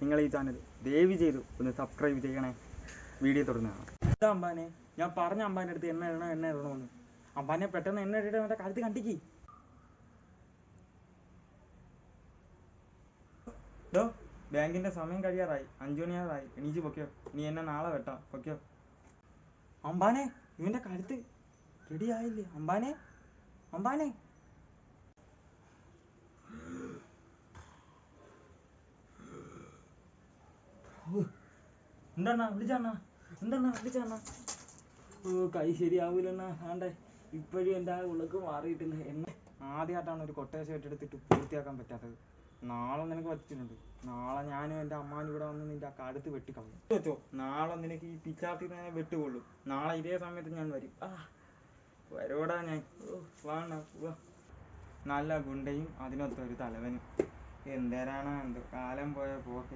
നിങ്ങൾ ഈ ചാനൽ ദയവ് ചെയ്തു ഒന്ന് സബ്സ്ക്രൈബ് ചെയ്യണേ. വീഡിയോ തുടർന്ന് എന്താ അമ്പാനെ. ഞാൻ പറഞ്ഞ അമ്പാന്റെ അടുത്ത് എണ്ണ ഇടണം എണ്ണ ഇടണമെന്ന് അമ്പാനെ പെട്ടെന്ന് എണ്ണ ഇട്ടിട്ട് മറ്റേ കഴുത്ത് കണ്ടിക്ക്. ബാങ്കിന്റെ സമയം കഴിയാറായി. അഞ്ചു മണിയാറായി. എണീച്ച് പൊക്കോ നീ എന്നെ നാളെ വെട്ടാം. പൊക്കോ അമ്പാനെ ഇവന്റെ കഴുത്ത് റെഡി ആയില്ലേ? അമ്പാനെ അമ്പാനെ. എന്താണ വിളിച്ചാണ എന്താണ് വിളിച്ചാണ ഓ കൈ ശരിയാവൂലെണ്ണ ആണ്ടേ. ഇപ്പോഴും എന്റെ ആ ഉളക്ക് മാറിയിട്ടില്ല. എന്നെ ആദ്യമായിട്ടാണ് ഒരു കൊട്ടേഷൻ ഏറ്റെടുത്തിട്ട് പൂർത്തിയാക്കാൻ പറ്റാത്തത്. നാളെ നിനക്ക് പറ്റിയിട്ടുണ്ട്. നാളെ ഞാനും എന്റെ അമ്മാനും ഇവിടെ വന്ന് നിന്റെ ആ കടുത്ത് വെട്ടിക്കളയും വെച്ചോ നാളെ നിനക്ക് ഈ പിച്ചാത്തി തന്നെ വെട്ടുകൊള്ളു. നാളെ ഇതേ സമയത്ത് ഞാൻ വരും. ആ വരോടാ ഞാൻ. ഓ നല്ല ഗുണ്ടയും അതിനൊത്ത ഒരു തലവനും. എന്തേരാണ് എന്തോ കാലം പോയ പോക്കെ.